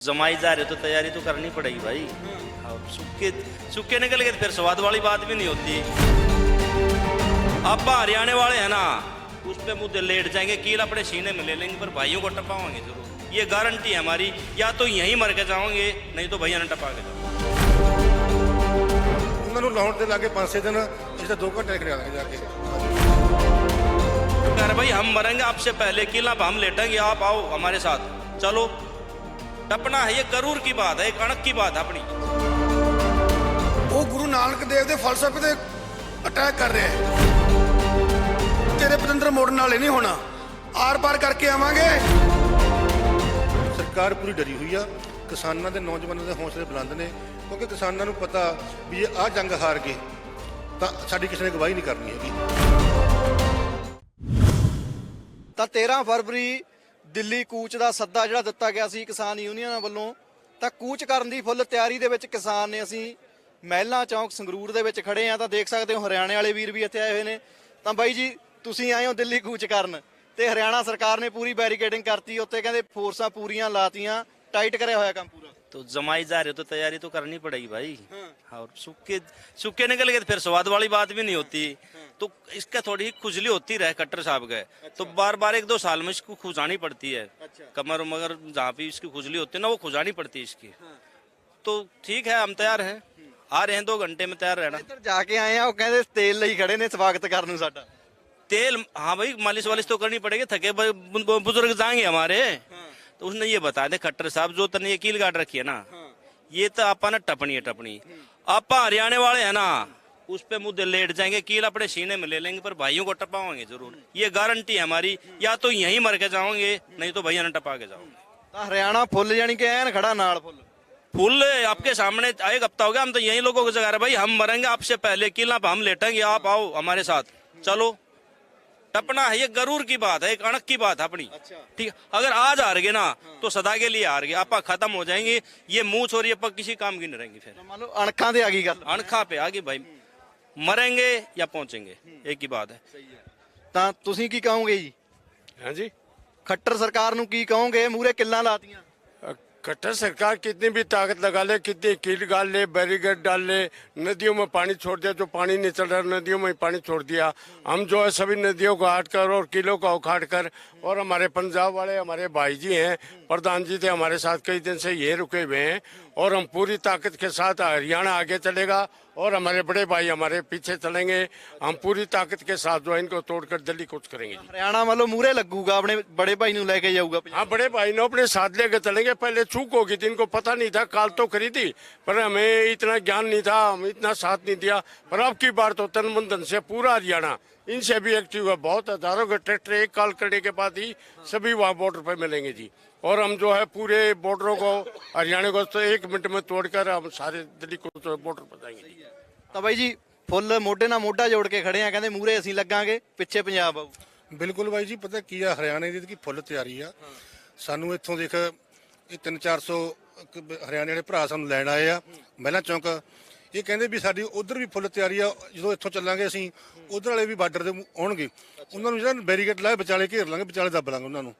जमाई जा रहे हो तो तैयारी तो करनी पड़ेगी भाई। हाँ। अब सुक्के निकल गए तो फिर स्वाद वाली बात भी नहीं होती। आप हरियाणा वाले हैं ना उस पर मुद्दे लेट जाएँगे कील अपने सीने में ले लेंगे पर भाइयों को टपाओगे ज़रूर। ये गारंटी है हमारी या तो यहीं मर के जाओगे नहीं तो भैया ने टपा के जाओ उन्होंने लाहौर लागे पाँच छह दिन इसे दो घंटे निकले जाके। अरे भाई हम मरेंगे आपसे पहले किला हम लेटेंगे आप आओ हमारे साथ। चलो टपना है ये करूर की बात है एक अणक की बात है अपनी ਉਹ ਗੁਰੂ ਨਾਨਕ ਦੇਵ ਦੇ ਫਲਸਫੇ ਤੇ ਅਟੈਕ ਕਰ ਰਿਹਾ ਹੈ ਤੇਰੇ ਪਤੰਦਰ ਮੋੜਨ ਵਾਲੇ ਨਹੀਂ ਹੋਣਾ ਆਰ-ਪਾਰ ਕਰਕੇ ਆਵਾਂਗੇ ਸਰਕਾਰ ਪੂਰੀ ਡਰੀ ਹੋਈ ਆ ਕਿਸਾਨਾਂ ਦੇ ਨੌਜਵਾਨਾਂ ਦੇ ਹੌਸਲੇ ਬੁਲੰਦ ਨੇ ਕਿਉਂਕਿ ਕਿਸਾਨਾਂ ਨੂੰ ਪਤਾ ਵੀ ਇਹ ਆ ਜੰਗ ਹਾਰ ਗਏ ਤਾਂ ਸਾਡੀ ਕਿਸੇ ਨੇ ਗਵਾਹੀ ਨਹੀਂ ਕਰਨੀ ਹੈਗੀ ਤਾਂ 13 ਫਰਵਰੀ ਦਿੱਲੀ ਕੂਚ ਦਾ ਸੱਦਾ ਜਿਹੜਾ ਦਿੱਤਾ ਗਿਆ ਸੀ ਕਿਸਾਨ ਯੂਨੀਅਨਾਂ ਵੱਲੋਂ, ਤਾਂ ਕੂਚ ਕਰਨ ਦੀ ਫੁੱਲ ਤਿਆਰੀ ਦੇ ਵਿੱਚ ਕਿਸਾਨ ਨੇ ਅਸੀਂ ਮਹਿਲਾ ਚੌਂਕ ਸੰਗਰੂਰ ਦੇ ਵਿੱਚ ਖੜੇ ਆ ਤਾਂ ਦੇਖ ਸਕਦੇ ਹੋ ਹਰਿਆਣੇ ਵਾਲੇ ਵੀਰ ਵੀ ਇੱਥੇ ਆਏ ਹੋਏ ਨੇ। ਤਾਂ ਬਾਈ ਜੀ, ਤੁਸੀਂ ਆਏ ਹੋ ਦਿੱਲੀ ਕੂਚ ਕਰਨ ਤੇ ਹਰਿਆਣਾ ਸਰਕਾਰ ਨੇ ਪੂਰੀ ਬੈਰੀਕੇਡਿੰਗ ਕਰਤੀ ਉੱਤੇ ਕਹਿੰਦੇ ਫੋਰਸਾਂ ਪੂਰੀਆਂ ਲਾਤੀਆਂ, ਟਾਈਟ ਕਰਿਆ ਹੋਇਆ ਕੰਮ ਪੂਰਾ। तो जमाई जा रहे हो तो तैयारी तो करनी पड़ेगी भाई और सूखे सूखे निकल गए तो फिर स्वाद वाली बात भी नहीं होती तो इसका थोड़ी ही खुजली होती रहे कट्टर साहब का तो बार बार एक दो साल में इसको खुजानी पड़ती है कमर मगर जहाँ भी इसकी खुजली होती है ना वो खुजानी पड़ती है इसकी तो ठीक है हम तैयार हैं आ रहे हैं दो घंटे में तैयार रहना ਇੱਧਰ ਜਾ ਕੇ ਆਏ ਆ ਉਹ ਕਹਿੰਦੇ ਤੇਲ ਲਈ ਖੜੇ ਨੇ ਸਵਾਗਤ ਕਰਨ ਨੂੰ ਸਾਡਾ तेल हाँ भाई मालिश वालिश तो करनी पड़ेगी थके भाई बु- बुजुर्ग जाएंगे हमारे तो उसने ये बता दे खट्टर साहब जो तेने ये कील गाड़ रखी है ना ये तो आपा ना टपनी है टपनी आपा हरियाणा वाले है ना उस पर मुद्दे लेट जाएंगे कील अपने सीने में ले लेंगे पर भाइयों को टपाओगे जरूर ये गारंटी है हमारी या तो यहीं मर के जाओगे नहीं तो भैया ने टपा के जाओगे हरियाणा फुल यानी कि एन खड़ा नाल फुल फुल आपके सामने एक हफ्ता हो गया हम तो यही लोगों को जगा रहे भाई हम मरेंगे आपसे पहले किला हम लेटेंगे आप आओ हमारे साथ चलो टपना है ये गरूर की बात है एक अणक की बात है अपनी ठीक है अगर आज हार गए ना तो सदा के लिए हार गए आप खत्म हो जाएंगे ये मुंह छोड़िए आप किसी काम की नहीं रहेंगे फिर ਤਾਂ ਮੰਨ ਲਓ ਅਣਖਾਂ ਤੇ ਆ ਗਈ ਗੱਲ अणखा पे आगे भाई मरेंगे या पहुंचेंगे एक ही बात है ਤਾਂ ਤੁਸੀਂ ਕੀ ਕਹੋਗੇ ਜੀ ਹਾਂਜੀ ਖੱਟਰ ਸਰਕਾਰ ਨੂੰ ਕੀ ਕਹੋਗੇ ਮੂਰੇ ਕਿੱਲਾਂ ਲਾਤੀਆਂ कट्टर सरकार कितनी भी ताकत लगा ले, कितनी कील गाल ले, बैरीगेट डाल ले, नदियों में पानी छोड़ दिया, जो पानी नहीं चल रहा, नदियों में पानी छोड़ दिया। हम जो है सभी नदियों को हाट कर और किलों का उखाड़ कर और हमारे पंजाब वाले, हमारे भाई जी हैं, प्रधान जी थे हमारे साथ कई दिन से ये रुके हुए हैं, और हम पूरी ताकत के साथ हरियाणा आगे चलेगा और हमारे बड़े भाई हमारे पीछे चलेंगे हम पूरी ताकत के साथ जो है इनको तोड़कर दिल्ली कूच करेंगे जी ਹਰਿਆਣਾ ਵੱਲੋਂ ਮੂਰੇ ਲੱਗੂਗਾ ਆਪਣੇ ਬੜੇ ਭਾਈ ਨੂੰ ਲੈ ਕੇ ਜਾਊਗਾ ਪੰਜਾਬ। हाँ बड़े भाई ने अपने साथ लेकर चलेंगे पहले चूक होगी थी इनको पता नहीं था काल तो खरीदी पर हमें इतना ज्ञान नहीं था हम इतना साथ नहीं दिया पर अब की बार तो तन मन धन से पूरा हरियाणा इनसे भी एक्टिव है बहुत हजारों के ट्रैक्टर एक काल करने के बाद ही सभी वहाँ बॉर्डर पे मिलेंगे जी और हम जो है पूरे बॉर्डरों को हरियाणा को तो एक मिनट में तोड़कर हम सारे दिल्ली को तो बॉर्डर पर जाएंगे जी ਤਾਂ ਬਾਈ ਜੀ ਫੁੱਲ ਮੋਢੇ ਨਾਲ ਮੋਢਾ ਜੋੜ ਕੇ ਖੜੇ ਆ ਕਹਿੰਦੇ ਮੂਰੇ ਅਸੀਂ ਲੱਗਾਂਗੇ ਪਿੱਛੇ ਪੰਜਾਬ ਆਊ ਬਿਲਕੁਲ ਬਾਈ ਜੀ ਪਤਾ ਕੀ ਆ ਹਰਿਆਣੇ ਦੀ ਕੀ ਫੁੱਲ ਤਿਆਰੀ ਆ ਸਾਨੂੰ ਇੱਥੋਂ ਦੇਖ ਇਹ 3-400 ਹਰਿਆਣੇ ਵਾਲੇ ਭਰਾ ਸਾਨੂੰ ਲੈਣ ਆਏ ਆ ਮਹਿਲਾ ਚੌਂਕ ਇਹ ਕਹਿੰਦੇ ਵੀ ਸਾਡੀ ਉਧਰ ਵੀ ਫੁੱਲ ਤਿਆਰੀ ਆ ਜਦੋਂ ਇੱਥੋਂ ਚੱਲਾਂਗੇ ਅਸੀਂ ਉਧਰ ਵਾਲੇ ਵੀ ਬਾਰਡਰ ਤੇ ਆਉਣਗੇ। ਉਹਨਾਂ ਨੂੰ ਜਿਹੜਾ ਬੈਰੀਕੇਡ ਲਾਏ ਵਿਚਾਲੇ ਘੇਰ ਲਾਂਗੇ ਵਿਚਾਲੇ ਦੱਬ ਲਾਂਗੇ ਉਹਨਾਂ ਨੂੰ।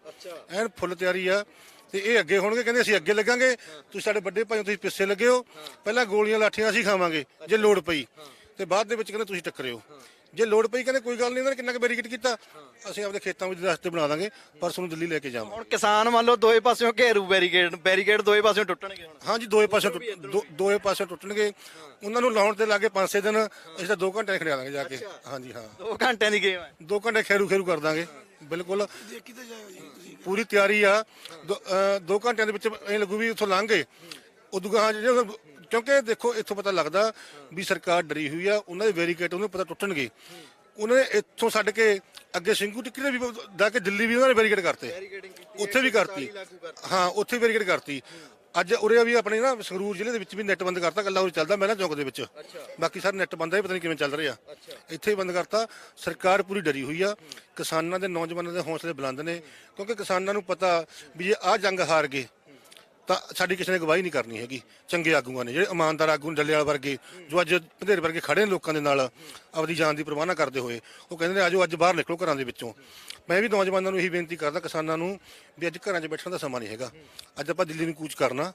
ਐਨ ਫੁੱਲ ਤਿਆਰੀ ਆ ਤੇ ਇਹ ਅੱਗੇ ਹੋਣਗੇ ਕਹਿੰਦੇ ਅਸੀਂ ਅੱਗੇ ਲੱਗਾਂਗੇ। ਤੁਸੀਂ ਸਾਡੇ ਵੱਡੇ ਭਾਈ ਤੁਸੀਂ ਪਿੱਛੇ ਲੱਗੇ ਹੋ। ਪਹਿਲਾਂ ਗੋਲੀਆਂ ਲਾਠੀਆਂ ਅਸੀਂ ਖਾਵਾਂਗੇ ਜੇ ਲੋੜ ਪਈ। ਤੇ ਬਾਅਦ ਦੇ ਵਿੱਚ ਕਹਿੰਦੇ ਤੁਸੀਂ ਟੱਕਰਿਓ। ਜੇ ਲੋੜ ਪਈ ਕਹਿੰਦੇ ਕੋਈ ਗੱਲ ਨਹੀਂ ਇਹਨਾਂ ਨੇ ਕਿੰਨਾ ਕੁ ਬੈਰੀਕੇਡ ਕੀਤਾ ਅਸੀਂ ਆਪਦੇ ਖੇਤਾਂ ਵਿੱਚ ਰਸਤੇ ਬਣਾ ਦਾਂਗੇ ਪਰਸੋਂ ਨੂੰ ਦਿੱਲੀ ਲੈ ਕੇ ਜਾਵਾਂਗੇ। ਹੁਣ ਕਿਸਾਨ ਮੰਨ ਲਓ ਦੋਏ ਪਾਸਿਓਂ ਘੇਰੂ ਬੈਰੀਕੇਡ ਬੈਰੀਕੇਡ ਦੋਏ ਪਾਸਿਓਂ ਟੁੱਟਣਗੇ ਹੁਣ। ਹਾਂਜੀ ਦੋਏ ਪਾਸੇ ਦੋਏ ਪਾਸੇ ਟੁੱਟਣਗੇ। ਉਹਨਾਂ ਨੂੰ ਲਾਉਣ ਦੇ ਲਾਗੇ 5-6 ਦਿਨ ਅਸੀਂ ਤਾਂ 2 ਘੰਟੇ ਖੜਿਆ ਦਾਂਗੇ ਜਾ ਕੇ। ਹਾਂਜੀ ਹਾਂ। 2 ਘੰਟਿਆਂ ਦੀ ਗੇਮ ਹੈ। 2 ਘੰਟੇ ਖੇਰੂ ਖੇਰੂ ਕਰ ਦਾਂਗੇ। ਬਿਲਕੁਲ। ਪੂਰੀ ਤਿਆਰੀ ਆ। 2 ਘੰਟਿਆਂ ਦੇ ਵਿੱਚ ਇਹ ਲੱਗੂ ਵੀ ਉੱਥੋਂ ਲੰਘ ਗਏ। ਉਦੋਂ ਗਾਹਾਂ ਜਿਹੜੇ ਕਿਉਂਕਿ ਦੇਖੋ ਇੱਥੋਂ ਪਤਾ ਲੱਗਦਾ ਵੀ ਸਰਕਾਰ ਡਰੀ ਹੋਈ ਆ ਉਹਨਾਂ ਦੇ ਵੈਰੀਕੇਟ ਉਹਨੂੰ ਪਤਾ ਟੁੱਟਣਗੇ। ਉਹਨਾਂ ਨੇ ਇੱਥੋਂ ਛੱਡ ਕੇ ਅੱਗੇ ਸਿੰਘੂ ਟਿੱਕੀ ਦੇ ਵੀ ਜਾ ਕੇ ਦਿੱਲੀ ਵੀ ਉਹਨਾਂ ਨੇ ਵੈਰੀਕੇਟ ਕਰਤੇ। ਉੱਥੇ ਵੀ ਕਰਤੀ। ਹਾਂ ਉੱਥੇ ਵੈਰੀਕੇਟ ਕਰਤੀ। ਅੱਜ ਉਰੇ ਵੀ ਆਪਣੇ ਨਾ ਸੰਗਰੂਰ ਜ਼ਿਲ੍ਹੇ ਦੇ ਵਿੱਚ ਵੀ ਨੈਟ ਬੰਦ ਕਰਤਾ ਕੱਲਾ ਉਰੇ ਚੱਲਦਾ ਮਹਿਲਾ ਚੌਕ ਦੇ ਵਿੱਚ। ਬਾਕੀ ਸਾਰੇ ਨੈਟ ਬੰਦ ਹੈ ਪਤਾ ਨਹੀਂ ਕਿਵੇਂ ਚੱਲ ਰਿਹਾ ਇੱਥੇ ਹੀ ਬੰਦ ਕਰਤਾ। ਸਰਕਾਰ ਪੂਰੀ ਡਰੀ ਹੋਈ ਆ। ਕਿਸਾਨਾਂ ਦੇ ਨੌਜਵਾਨਾਂ ਦੇ ਹੌਸਲੇ ਬੁਲੰਦ ਨੇ। ਕਿਉਂਕਿ ਕਿਸਾਨਾਂ ਨੂੰ ਪਤਾ ਵੀ ਜੇ ਆ ਜੰਗ ਹਾਰ ਗਏ ਤਾਂ ਸਾਡੀ ਕਿਸੇ ਨੇ ਗਵਾਹੀ ਨਹੀਂ ਕਰਨੀ ਹੈਗੀ, ਚੰਗੇ ਆਗੂਆਂ ਨੇ, ਜਿਹੜੇ ਇਮਾਨਦਾਰ ਆਗੂ ਨੇ ਡੱਲੇਵਾਲ ਵਰਗੇ, ਜੋ ਅੱਜ ਵਧੇਰੇ ਵਰਗੇ ਖੜੇ ਨੇ ਲੋਕਾਂ ਦੇ ਨਾਲ, ਆਪਦੀ ਜਾਨ ਦੀ ਪਰਵਾਹ ਨਾ ਕਰਦੇ ਹੋਏ, ਉਹ ਕਹਿੰਦੇ ਨੇ, ਆਜੋ, ਅੱਜ ਬਾਹਰ ਨਿਕਲੋ ਘਰਾਂ ਦੇ ਵਿੱਚੋਂ। ਮੈਂ ਵੀ ਨੌਜਵਾਨਾਂ ਨੂੰ ਇਹੀ ਬੇਨਤੀ ਕਰਦਾ ਕਿਸਾਨਾਂ ਨੂੰ ਵੀ ਅੱਜ ਘਰਾਂ 'ਚ ਬੈਠਣ ਦਾ ਸਮਾਂ ਨਹੀਂ ਹੈਗਾ। ਅੱਜ ਆਪਾਂ ਦਿੱਲੀ ਨੂੰ ਕੂਚ ਕਰਨਾ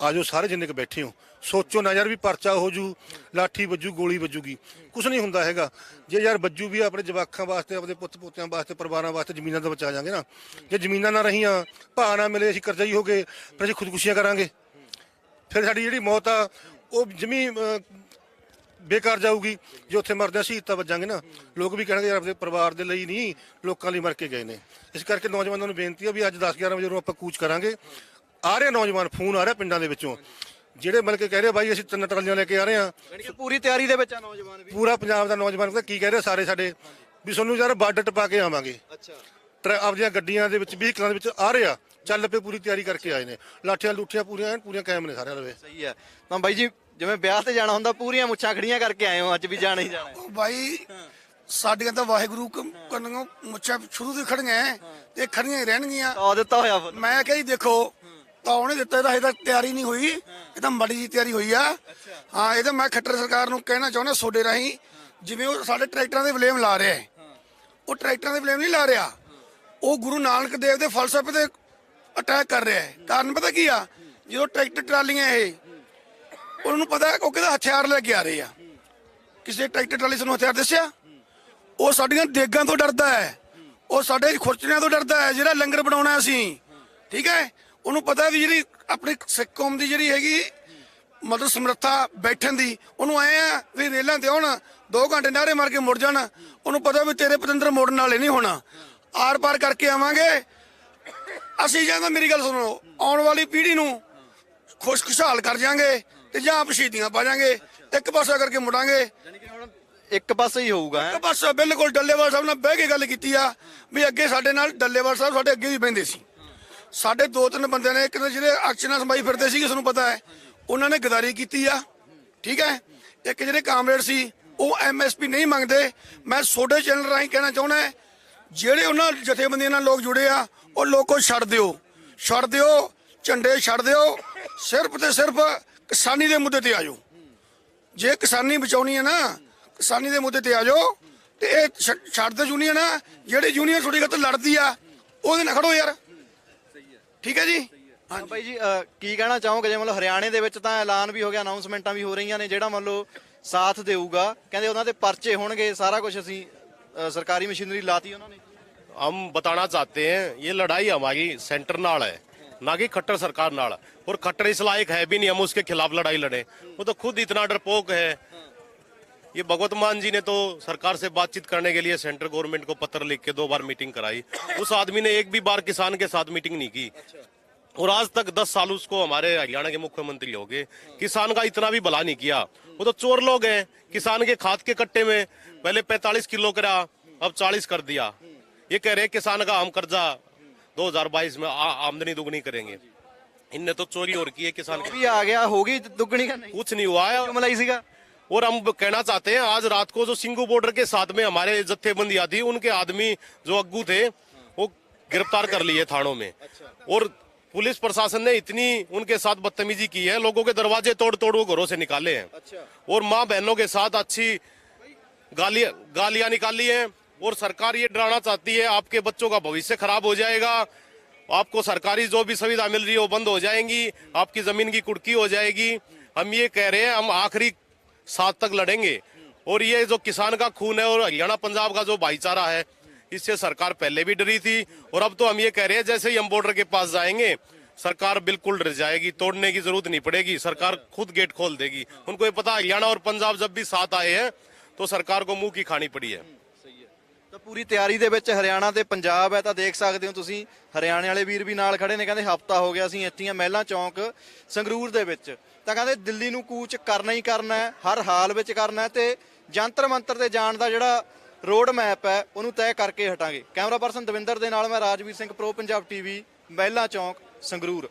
ਆਜੋ ਸਾਰੇ ਜਿੰਨੇ ਕੁ ਬੈਠੇ ਹੋ। ਸੋਚੋ ਨਾ ਯਾਰ ਵੀ ਪਰਚਾ ਹੋ ਜੂ, ਲਾਠੀ ਵੱਜੂ, ਗੋਲੀ ਵੱਜੂਗੀ। ਕੁਝ ਨਹੀਂ ਹੁੰਦਾ ਹੈਗਾ। ਜੇ ਯਾਰ ਵੱਜੂ ਵੀ ਆਪਣੇ ਜਵਾਕਾਂ ਵਾਸਤੇ, ਆਪਣੇ ਪੁੱਤ ਪੋਤਿਆਂ ਵਾਸਤੇ, ਪਰਿਵਾਰਾਂ ਵਾਸਤੇ ਜ਼ਮੀਨਾਂ ਤਾਂ ਬਚਾ ਜਾਾਂਗੇ ਨਾ। ਜੇ ਜ਼ਮੀਨਾਂ ਨਾ ਰਹੀਆਂ, ਭਾਅ ਨਾ ਮਿਲੇ, ਅਸੀਂ ਕਰਜ਼ਾਈ ਹੋ ਗਏ, ਫਿਰ ਅਸੀਂ ਖੁਦਕੁਸ਼ੀਆਂ ਕਰਾਂਗੇ। ਫਿਰ ਸਾਡੀ ਜਿਹੜੀ ਮੌਤ ਆ, ਉਹ ਜਮੀ ਬੇਕਾਰ ਜਾਊਗੀ। ਜੇ ਉੱਥੇ ਮਰਦੇ ਆ ਸ਼ਹੀਦ ਤਾਂ ਵੱਜਾਂਗੇ ਨਾ। ਲੋਕ ਵੀ ਕਹਿਣਗੇ ਯਾਰ ਆਪਣੇ ਪਰਿਵਾਰ ਦੇ ਲਈ ਨਹੀਂ, ਲੋਕਾਂ ਲਈ ਮਰ ਕੇ ਗਏ ਨੇ। ਇਸ ਕਰਕੇ ਨੌਜਵਾਨਾਂ ਨੂੰ ਬੇਨਤੀ ਆ ਵੀ ਅੱਜ 10 11 ਵਜੇ ਨੂੰ ਆਪਾਂ ਕੂਚ ਕਰਾਂਗੇ। ਆ ਰਹੇ ਨੌਜਵਾਨ ਫੋਨ ਆ ਰਿਹਾ ਪਿੰਡਾਂ ਦੇ ਵਿੱਚੋਂ। ਜਿਹੜੇ ਮਿਲ ਕੇ ਕਹਿ ਰਹੇ ਬਾਈ ਅਸੀਂ ਤਿੰਨ ਟਰਾਲੀਆਂ ਲੈ ਕੇ ਆ ਰਹੇ ਆ। ਯਾਨੀ ਕਿ ਪੂਰੀ ਤਿਆਰੀ ਦੇ ਵਿੱਚ ਆ ਨੌਜਵਾਨ ਵੀ। ਪੂਰਾ ਪੰਜਾਬ ਦਾ ਨੌਜਵਾਨ ਪਤਾ ਕੀ ਕਹਿ ਰਹੇ ਸਾਰੇ ਸਾਡੇ ਵੀ ਤੁਹਾਨੂੰ ਯਾਰ ਬਾਰਡਰ ਟਪਾ ਕੇ ਆਵਾਂਗੇ। ਅੱਛਾ। ਟਰ- ਆਪਦੀਆਂ ਗੱਡੀਆਂ ਦੇ ਵਿੱਚ ਵਹੀਕਲਾਂ ਦੇ ਵਿੱਚ ਆ ਰਹੇ ਆ। ਚੱਲ ਪਏ ਪੂਰੀ ਤਿਆਰੀ ਕਰਕੇ ਆਏ ਨੇ। ਲਾਠੀਆਂ ਲੂਠੀਆਂ ਪੂਰੀਆਂ ਐਨ ਪੂਰੀਆਂ ਕਾਇਮ ਨੇ ਸਾਰਿਆਂ ਲਵੇ ਸਹੀ ਹੈ। ਤਾਂ ਬਾਈ ਜੀ ਜਿਵੇਂ ਵਿਆਹ ਤੇ ਜਾਣਾ ਹੁੰਦਾ ਪੂਰੀਆਂ ਮੁੱਛਾਂ ਖੜੀਆਂ ਕਰਕੇ ਆਏ ਹੋ ਅੱਜ ਵੀ ਜਾਣਾ ਹੀ ਜਾਣਾ ਹੈ। ਉਹ ਬਾਈ ਸਾਡੀਆਂ ਤਾਂ ਵਾਹਿਗੁਰੂ ਕੰਨੋਂ ਮੁੱਛਾਂ ਸ਼ੁਰੂ ਤੋਂ ਹੀ ਖੜੀਆਂ ਐ। ਤੇ ਖੜੀਆਂ ਹੀ ਰਹਿਣਗੀਆਂ। ਤਾਂ ਦਿੱਤਾ ਹੋਇਆ ਫੁੱਲ। ਮੈਂ ਕਹੀ ਦੇਖੋ ਤਾਂ ਉਹਨੇ ਦਿੱਤਾ ਇਹਦਾ ਇਹਦਾ ਤਿਆਰੀ ਨਹੀਂ ਹੋਈ। ਇਹ ਤਾਂ ਮੜੀ ਜੀ ਤਿਆਰੀ ਹੋਈ ਆ। ਹਾਂ ਇਹ ਤਾਂ ਮੈਂ ਖੱਟਰ ਸਰਕਾਰ ਨੂੰ ਕਹਿਣਾ ਚਾਹੁੰਦਾ ਸੋਡੇ ਰਾਹੀਂ ਜਿਵੇਂ ਉਹ ਸਾਡੇ ਟਰੈਕਟਰਾਂ ਦੇ ਬਲੇਮ ਲਾ ਰਿਹਾ ਹੈ। ਉਹ ਟਰੈਕਟਰਾਂ ਦੇ ਬਲੇਮ ਨਹੀਂ ਲਾ ਰਿਹਾ। ਉਹ ਗੁਰੂ ਨਾਨਕ ਦੇਵ ਦੇ ਫਲਸਫੇ ਤੇ ਅਟੈਕ ਕਰ ਰਿਹਾ ਹੈ। ਕਾਰਨ ਪਤਾ ਕੀ ਆ? ਜਦੋਂ ਟਰੈਕਟਰ ਟਰਾਲੀਆਂ ਇਹ ਉਹਨਾਂ ਨੂੰ ਪਤਾ ਉਹ ਕਿਹਦਾ ਹਥਿਆਰ ਲੈ ਕੇ ਆ ਰਹੇ ਆ। ਕਿਸੇ ਟਰੈਕਟਰ ਟਰਾਲੀ ਸਾਨੂੰ ਹਥਿਆਰ ਦੱਸਿਆ? ਉਹ ਸਾਡੀਆਂ ਦੇਗਾਂ ਤੋਂ ਡਰਦਾ ਹੈ। ਉਹ ਸਾਡੇ ਖੁਰਚਣਿਆਂ ਤੋਂ ਡਰਦਾ ਹੈ ਜਿਹੜਾ ਲੰਗਰ ਬਣਾਉਣਾ ਅਸੀਂ। ਠੀਕ ਹੈ? ਉਹਨੂੰ ਪਤਾ ਵੀ ਜਿਹੜੀ ਆਪਣੀ ਸਿੱਖ ਕੌਮ ਦੀ ਜਿਹੜੀ ਹੈਗੀ ਮਤਲਬ ਸਮਰੱਥਾ ਬੈਠਣ ਦੀ ਉਹਨੂੰ ਐ ਆ ਵੀ ਰੇਲਾਂ ਤੇ ਆਉਣ 2 ਘੰਟੇ ਨਾਰੇ ਮਾਰ ਕੇ ਮੁੜ ਜਾਣ ਉਹਨੂੰ ਪਤਾ ਵੀ ਤੇਰੇ ਪਤੰਦਰ ਮੋੜਨ ਵਾਲੇ ਨਹੀਂ ਹੋਣਾ। ਆਰ ਪਾਰ ਕਰਕੇ ਆਵਾਂਗੇ। ਅਸੀਂ ਜਾਂ ਤਾਂ ਮੇਰੀ ਗੱਲ ਸੁਣੋ ਆਉਣ ਵਾਲੀ ਪੀੜ੍ਹੀ ਨੂੰ ਖੁਸ਼ ਖੁਸ਼ਹਾਲ ਕਰ ਜਾਾਂਗੇ ਤੇ ਜਾਂ ਆਪ ਸ਼ਹੀਦੀਆਂ ਪਾ ਜਾਾਂਗੇ। ਇੱਕ ਪਾਸਾ ਕਰਕੇ ਮੁੜਾਂਗੇ। ਇੱਕ ਪਾਸੇ ਹੀ ਹੋਊਗਾ? ਇੱਕ ਬਸ ਬਿਲਕੁਲ ਡੱਲੇਵਾਲ ਸਾਹਿਬ ਨਾਲ ਬਹਿ ਕੇ ਗੱਲ ਕੀਤੀ ਆ ਵੀ ਅੱਗੇ ਸਾਡੇ ਨਾਲ ਡੱਲੇਵਾਲ ਸਾਹਿਬ ਸਾਡੇ ਅੱਗੇ ਵੀ ਬਹਿੰਦੇ ਸੀ। ਸਾਡੇ ਦੋ ਤਿੰਨ ਬੰਦਿਆਂ ਨੇ ਇੱਕ ਤਾਂ ਜਿਹੜੇ ਅਕਸ਼ਨਾ ਸਮਾਈ ਫਿਰਦੇ ਸੀਗੇ, ਤੁਹਾਨੂੰ ਪਤਾ ਹੈ। ਉਹਨਾਂ ਨੇ ਗਦਾਰੀ ਕੀਤੀ ਆ, ਠੀਕ ਹੈ? ਇੱਕ ਜਿਹੜੇ ਕਾਮਰੇਡ ਸੀ, ਉਹ ਐਮਐਸਪੀ ਨਹੀਂ ਮੰਗਦੇ। ਮੈਂ ਛੋਟੇ ਚੈਨਲ ਰਾਹੀਂ ਕਹਿਣਾ ਚਾਹੁੰਦਾ ਜਿਹੜੇ ਉਹਨਾਂ ਜਥੇਬੰਦੀਆਂ ਨਾਲ ਲੋਕ ਜੁੜੇ ਆ, ਉਹ ਲੋਕੋ ਛੱਡ ਦਿਓ। ਛੱਡ ਦਿਓ, ਝੰਡੇ ਛੱਡ ਦਿਓ, ਸਿਰਫ ਤੇ ਸਿਰਫ ਕਿਸਾਨੀ ਦੇ ਮੁੱਦੇ ਤੇ ਆ ਜਾਓ। ਜੇ ਕਿਸਾਨੀ ਬਚਾਉਣੀ ਹੈ ਨਾ, ਕਿਸਾਨੀ ਦੇ ਮੁੱਦੇ ਤੇ ਆ ਜਾਓ, ਤੇ ਇਹ ਛ- ਛੱਡ ਦੇ ਯੂਨੀਅਨ ਆ, ਜਿਹੜੀ ਯੂਨੀਅਨ ਤੁਹਾਡੀ ਗੱਲ ਲੜਦੀ ਆ, ਉਹਦੇ ਨਾਲ ਖੜੋ ਯਾਰ। ਠੀਕ ਹੈ ਜੀ ਤਾਂ ਬਾਈ ਜੀ ਅਹ, ਕੀ ਕਹਿਣਾ ਚਾਹੋਗੇ ਜੇ ਮਤਲਬ ਹਰਿਆਣੇ ਦੇ ਵਿੱਚ ਤਾਂ ਐਲਾਨ ਵੀ ਹੋ ਗਿਆ ਅਨਾਉਂਸਮੈਂਟਾਂ ਵੀ ਹੋ ਰਹੀਆਂ ਨੇ ਜਿਹੜਾ ਮੰਨ ਲਓ ਸਾਥ ਦੇਊਗਾ ਕਹਿੰਦੇ ਉਹਨਾਂ ਦੇ ਪਰਚੇ ਹੋਣਗੇ ਸਾਰਾ ਕੁਝ ਅਸੀਂ ਅਹ, ਸਰਕਾਰੀ ਮਸ਼ੀਨਰੀ ਲਾਤੀ ਉਹਨਾਂ ਨੇ हम बताना चाहते हैं ये लड़ाई हमारी सेंटर नाल है ना कि खट्टर सरकार नाल और खट्टर इस लायक है भी नहीं हम उसके खिलाफ लड़ाई लड़े वो तो खुद इतना डरपोक है ये भगवत मान जी ने तो सरकार से बातचीत करने के लिए सेंट्रल गवर्नमेंट को पत्र लिख के दो बार मीटिंग कराई। उस आदमी ने एक भी बार किसान के साथ मीटिंग नहीं की। और आज तक 10 साल उसको हमारे हरियाणा के मुख्यमंत्री हो गए। किसान का इतना भी भला नहीं किया। वो तो चोर लोग हैं। किसान के खाद के कट्टे में पहले 45 किलो करा अब 40 कर दिया। ये कह रहे किसान का आम कर्जा 2022 में आ, आमदनी दुगनी करेंगे। इनने तो चोरी और की है किसान आ गया होगी दुगनी का नहीं। कुछ नहीं हुआ। है इसी का? और हम कहना चाहते हैं आज रात को जो सिंगू बॉर्डर के साथ में हमारे जत्थेबंदी थी उनके आदमी जो अग्गू थे वो गिरफ़्तार कर लिए थानों में। और पुलिस प्रशासन ने इतनी उनके साथ बदतमीजी की है लोगों के दरवाजे तोड़ तोड़ वो घरों से निकाले हैं। और माँ बहनों के साथ अच्छी गालियाँ गालियाँ निकाली हैं और सरकार ये डराना चाहती है आपके बच्चों का भविष्य खराब हो जाएगा आपको सरकारी जो भी सुविधा मिल रही है वो बंद हो जाएँगी आपकी ज़मीन की कुड़की हो जाएगी। हम ये कह रहे हैं हम आखिरी साथ तक लड़ेंगे। और ये जो किसान का खून है और हरियाणा पंजाब का जो भाईचारा है, इससे सरकार पहले भी डरी थी। और अब तो हम ये कह रहे हैं, जैसे ही हम बॉर्डर के पास जाएँगे, सरकार बिल्कुल डर जाएगी, तोड़ने की ज़रूरत नहीं पड़ेगी, सरकार खुद गेट खोल देगी। उनको ये पता, हरियाणा और पंजाब जब भी साथ आए हैं तो सरकार को मुँह की खानी पड़ी है। ਤਾਂ ਪੂਰੀ ਤਿਆਰੀ ਦੇ ਵਿੱਚ ਹਰਿਆਣਾ ਤੇ ਪੰਜਾਬ ਹੈ, ਤਾਂ ਦੇਖ ਸਕਦੇ ਹੋ ਤੁਸੀਂ। ਹਰਿਆਣੇ ਵਾਲੇ ਵੀਰ ਵੀ ਨਾਲ ਖੜੇ ਨੇ, ਕਹਿੰਦੇ ਹਫਤਾ ਹੋ ਗਿਆ ਅਸੀਂ ਇੱਥੇ ਇੱਥੀਆਂ ਮਹਿਲਾ ਚੌਂਕ ਸੰਗਰੂਰ ਦੇ ਵਿੱਚ। ਤਾਂ ਕਹਿੰਦੇ ਦਿੱਲੀ ਨੂੰ ਕੂਚ ਕਰਨਾ ਹੀ ਕਰਨਾ ਹੈ, ਹਰ ਹਾਲ ਵਿੱਚ ਕਰਨਾ ਹੈ ਤੇ ਜੰਤਰ ਮੰਤਰ ਤੇ ਜਾਣ ਦਾ ਜਿਹੜਾ ਰੋਡ ਮੈਪ ਹੈ, ਉਹਨੂੰ ਤੈਅ ਕਰਕੇ ਹਟਾਂਗੇ। ਕੈਮਰਾ ਪਰਸਨ ਦਵਿੰਦਰ ਦੇ ਨਾਲ ਮੈਂ ਰਾਜਵੀਰ ਸਿੰਘ ਪ੍ਰੋ ਪੰਜਾਬ ਟੀਵੀ ਮਹਿਲਾ ਚੌਂਕ ਸੰਗਰੂਰ।